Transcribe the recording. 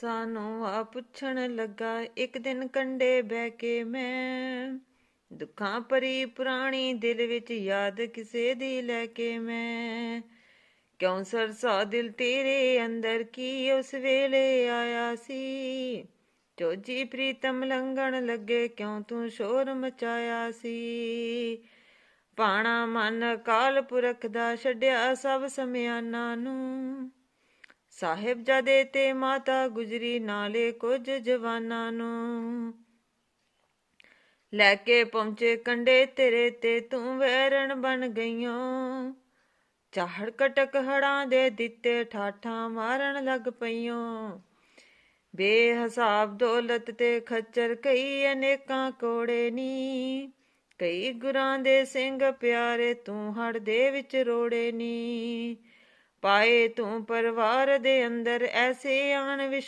ਸਾਨੂੰ ਆ ਪੁੱਛਣ ਲੱਗਾ, ਇੱਕ ਦਿਨ ਕੰਡੇ ਬਹਿ ਕੇ ਮੈਂ। ਦੁੱਖਾਂ ਭਰੀ ਪੁਰਾਣੀ ਦਿਲ ਵਿੱਚ ਯਾਦ ਕਿਸੇ ਦੀ ਲੈ ਕੇ ਮੈਂ। ਕਿਉਂ ਸਰਸਾ ਦਿਲ ਤੇਰੇ ਅੰਦਰ ਕੀ ਉਸ ਵੇਲੇ ਆਇਆ ਸੀ? ਚੋਜੀ ਪ੍ਰੀਤਮ ਲੰਗਣ ਲੱਗੇ, ਕਿਉਂ ਤੂੰ ਸ਼ੋਰ ਮਚਾਇਆ ਸੀ? ਪਾਣਾ ਮਨ ਕਾਲ ਪੁਰਖ ਦਾ ਛੱਡਿਆ ਸਭ ਸਮਿਆਨਾ ਨੂੰ। ਸਾਹਿਬਜ਼ਾਦੇ ਤੇ ਮਾਤਾ ਗੁਜਰੀ ਨਾਲੇ ਕੁਝ ਜਵਾਨਾਂ ਨੂੰ। ਲੈ ਕੇ ਪਹੁੰਚੇ ਕੰਡੇ ਤੇਰੇ ਤੇ ਤੂੰ ਵੈਰਣ ਬਣ ਗਈਓ। ਚਾਹੜ ਕਟਕ ਹੜਾਂ ਦੇ ਦਿੱਤੇ ਠਾਠਾਂ ਮਾਰਨ ਲੱਗ ਪਈਓ। ਬੇਹਿਸਾਬ ਦੌਲਤ ਤੇ ਖੱਚਰ ਕਈ ਅਨੇਕਾਂ ਕੋੜੇ ਨੀ। ਕਈ ਗੁਰਾਂ ਦੇ ਸਿੰਘ ਪਿਆਰੇ ਤੂੰ ਹੜ ਦੇ ਵਿੱਚ ਰੋੜੇ ਨੀ। ਪਾਏ ਤੂੰ ਪਰਿਵਾਰ ਦੇ ਅੰਦਰ ਐਸੇ ਆਣ ਵਿਸ਼